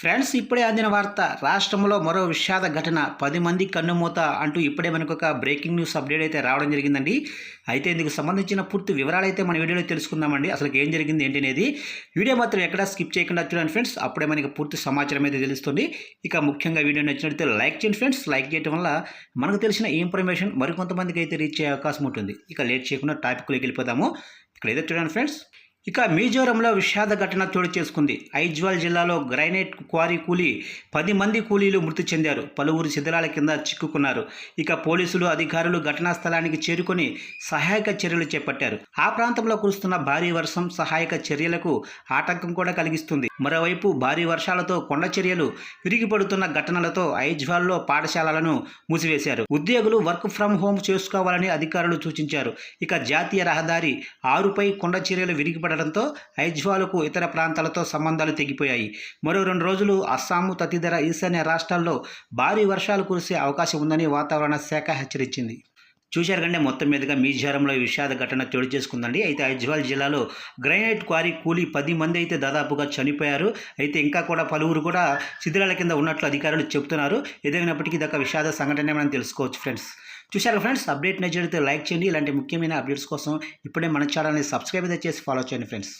Friends ఇప్పుడే అందిన వార్త రాష్ట్రంలో మరో విషాద ఘటన. పది మంది కన్నుమూత అంటూ ఇప్పుడే మనకు ఒక బ్రేకింగ్ న్యూస్ అప్డేట్ అయితే రావడం జరిగిందండి. అయితే ఇందుకు సంబంధించిన పూర్తి వివరాలు అయితే మన వీడియోలో తెలుసుకుందామండి. అసలు ఏం జరిగింది ఏంటి అనేది వీడియో మాత్రం ఎక్కడ స్కిప్ చేయకుండా చూడండి ఫ్రెండ్స్. అప్పుడే మనకి పూర్తి సమాచారం అయితే తెలుస్తుంది. ఇక ముఖ్యంగా వీడియో నచ్చినట్లయితే లైక్ చేయండి ఫ్రెండ్స్. లైక్ చేయడం వల్ల మనకు తెలిసిన ఇన్ఫర్మేషన్ మరికొంతమందికి అయితే రీచ్ అయ్యే అవకాశం ఉంటుంది. ఇక లేట్ చేయకుండా టాపిక్లోకి వెళ్ళిపోతాము ఇక్కడ ఏదో చూడండి ఫ్రెండ్స్. ఇక మిజోరంలో విషాద ఘటన చోటు చేసుకుంది. ఐజ్వాల్ జిల్లాలో గ్రైనైట్ క్వారీ కూలీ పది మంది కూలీలు మృతి చెందారు. పలువురు శిథిలాల కింద చిక్కుకున్నారు. ఇక పోలీసులు అధికారులు ఘటనా స్థలానికి చేరుకొని సహాయక చర్యలు చేపట్టారు. ఆ ప్రాంతంలో కురుస్తున్న భారీ వర్షం సహాయక చర్యలకు ఆటంకం కూడా కలిగిస్తుంది. మరోవైపు భారీ వర్షాలతో కొండ చర్యలు విరిగిపడుతున్న ఘటనలతో ఐజ్వాల్లో పాఠశాలలను మూసివేశారు. ఉద్యోగులు వర్క్ ఫ్రం హోమ్ చేసుకోవాలని అధికారులు సూచించారు. ఇక జాతీయ రహదారి ఆరుపై కొండ చర్యలు ఉండడంతో ఐజ్వాలకు ఇతర ప్రాంతాలతో సంబంధాలు తెగిపోయాయి. మరో రెండు రోజులు అస్సాము తదితర ఈశాన్య రాష్ట్రాల్లో భారీ వర్షాలు కురిసే అవకాశం ఉందని వాతావరణ శాఖ హెచ్చరించింది. చూశారు కంటే మొత్తం మీదుగా మీజారంలో ఈ విషాద ఘటన చోటు చేసుకుందండి. అయితే ఐజ్వాల్ జిల్లాలో గ్రైనైట్ క్వారీ కూలీ పది మంది అయితే దాదాపుగా చనిపోయారు. అయితే ఇంకా కూడా పలువురు కూడా శిథిరాల కింద ఉన్నట్లు అధికారులు చెబుతున్నారు ఏదైనప్పటికీ ఇదొక విషాద సంఘటన మనం తెలుసుకోవచ్చు ఫ్రెండ్స్. చూశారు ఫ్రెండ్స్ అప్డేట్ నచ్చితే లైక్ చేయండి. ఇలాంటి ముఖ్యమైన అప్డేట్స్ కోసం ఇప్పుడే మన ఛానల్ని సబ్స్క్రైబ్ అయితే చేసి ఫాలో చేయండి ఫ్రెండ్స్.